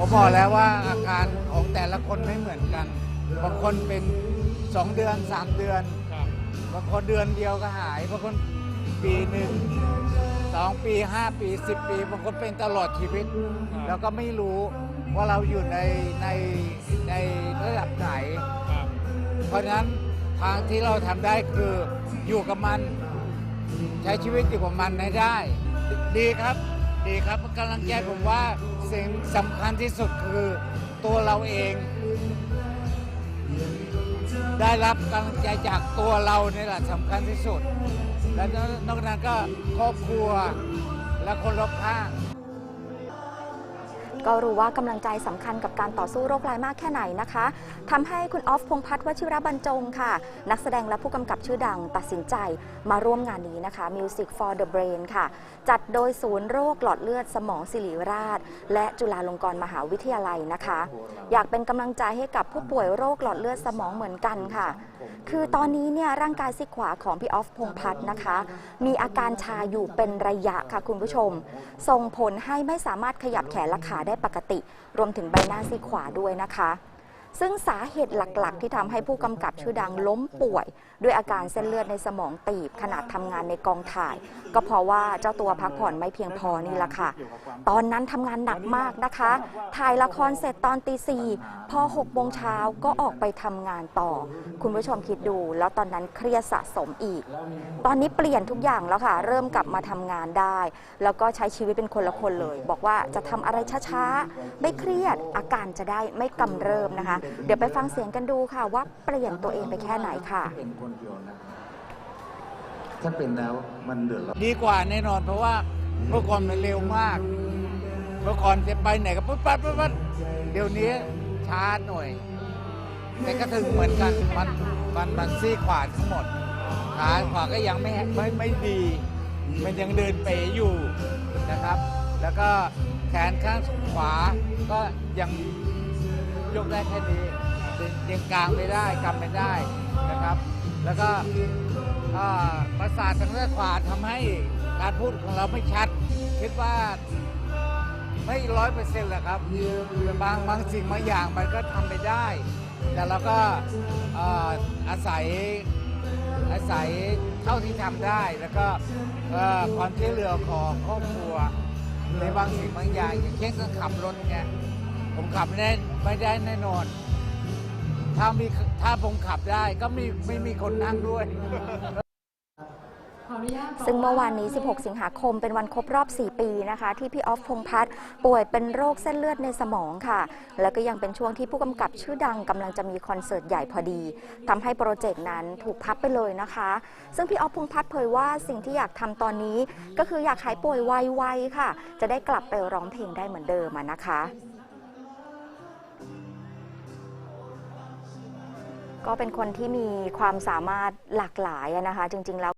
ผมบอกแล้วว่าอาการของแต่ละคนไม่เหมือนกัน บางคนเป็น 2 เดือน 3 เดือน บางคนเดือนเดียวก็หาย บางคนปีหนึ่งสองปี5ปี10ปีบางคนเป็นตลอดชีวิต แล้วก็ไม่รู้ว่าเราอยู่ในในในระดับไหน เพราะฉะนั้นทางที่เราทำได้คืออยู่กับมัน ใช้ชีวิตอยู่กับมันให้ได้ ดีครับ ดีครับกำลังใจผมว่าสิ่งสำคัญที่สุดคือตัวเราเอง ได้รับกำลังใจจากตัวเรานี่แหละสำคัญที่สุด และนอกนั้นก็ครอบครัวและคนรอบข้าง ก็รู้ว่ากำลังใจสำคัญกับการต่อสู้โรคร้ายมากแค่ไหนนะคะทำให้คุณออฟพงพัฒน์วชิรบรรจงค่ะ นักแสดงและผู้กำกับชื่อดังตัดสินใจมาร่วมงานนี้นะคะ Music for the Brain ค่ะ จัดโดยศูนย์โรคหลอดเลือดสมองศิริราช และจุฬาลงกรณ์มหาวิทยาลัยนะคะ อยากเป็นกำลังใจให้กับผู้ป่วยโรคหลอดเลือดสมองเหมือนกันค่ะ คือตอนนี้เนี่ยร่างกายซีกขวาของพี่ออฟพงพัฒน์นะคะ มีอาการชาอยู่เป็นระยะค่ะคุณผู้ชม ส่งผลให้ไม่สามารถขยับแขนและขาได้ปกติ รวมถึงใบหน้าซีขวาด้วยนะคะ ซึ่งสาเหตุหลักๆ ที่ทำให้ผู้กำกับชื่อดังล้มป่วย ด้วยอาการเส้นเลือดในสมองตีบขณะทำงานในกองถ่าย ก็เพราะว่าเจ้าตัวพักผ่อนไม่เพียงพอนี่แหละค่ะ ตอนนั้นทำงานหนักมากนะคะ ถ่ายละครเสร็จตอนตีสี่พอ6โมงเช้าก็ออกไปทำงานต่อ คุณผู้ชมคิดดู แล้วตอนนั้นเครียดสะสมอีก ตอนนี้เปลี่ยนทุกอย่างแล้วค่ะ เริ่มกลับมาทำงานได้ แล้วก็ใช้ชีวิตเป็นคนละคนเลย บอกว่าจะทำอะไรช้าๆไม่เครียดอาการจะได้ไม่กำเริบนะคะเดี๋ยวไปฟังเสียงกันดูค่ะว่าเปลี่ยนตัวเองไปแค่ไหนค่ะเป็นคนเดียวนะถ้าเป็นแล้วมันเดือดร้อนดีกว่าแน่นอนเพราะว่าเมื่อก่อนมันเร็วมากเมื่อก่อนจะไปไหนก็ปุ๊บปั๊บปุ๊บปั๊บเดี๋ยวนี้ช้าหน่อย แต่ก็ถึงเหมือนกันมันมันมันซี่ขวาทั้งหมดขาขวาก็ยังไม่ไม่ไม่ดี มันยังเดินเป๋อยู่นะครับ แล้วก็แขนข้างขวาก็ยัง ยกได้แค่นี้ยังกลางไม่ได้กำไม่ได้นะครับ แล้วก็ประสาททางด้านขวาทำให้การพูดของเราไม่ชัด คิดว่าไม่ร้อยเปอร์เซ็นต์แหละครับบางบางสิ่งบางอย่างมันก็ทำไม่ได้ แต่เราก็อาศัยอาศัยเท่าที่ทำได้ แล้วก็ความช่วยเหลือของครอบครัวในบางสิ่งบางอย่างอย่างเช่นการขับรถเนี่ย ผมขับไม่ได้ไม่ได้แน่นอน ถ้ามีถ้าผมขับได้ก็ไม่ไม่มีคนนั่งด้วย ซึ่งเมื่อวานนี้ 16 สิงหาคม เป็นวันครบรอบ 4 ปีนะคะ ที่พี่ออฟพงพัฒน์ป่วยเป็นโรคเส้นเลือดในสมองค่ะ แล้วก็ยังเป็นช่วงที่ผู้กำกับชื่อดังกำลังจะมีคอนเสิร์ตใหญ่พอดีทำให้โปรเจกต์นั้นถูกพับไปเลยนะคะ ซึ่งพี่ออฟพงพัฒน์เผยว่าสิ่งที่อยากทำตอนนี้ ก็คืออยากหายป่วยไวๆค่ะ จะได้กลับไปร้องเพลงได้เหมือนเดิมนะคะ ก็เป็นคนที่มีความสามารถหลากหลายนะคะ จริง ๆ แล้ว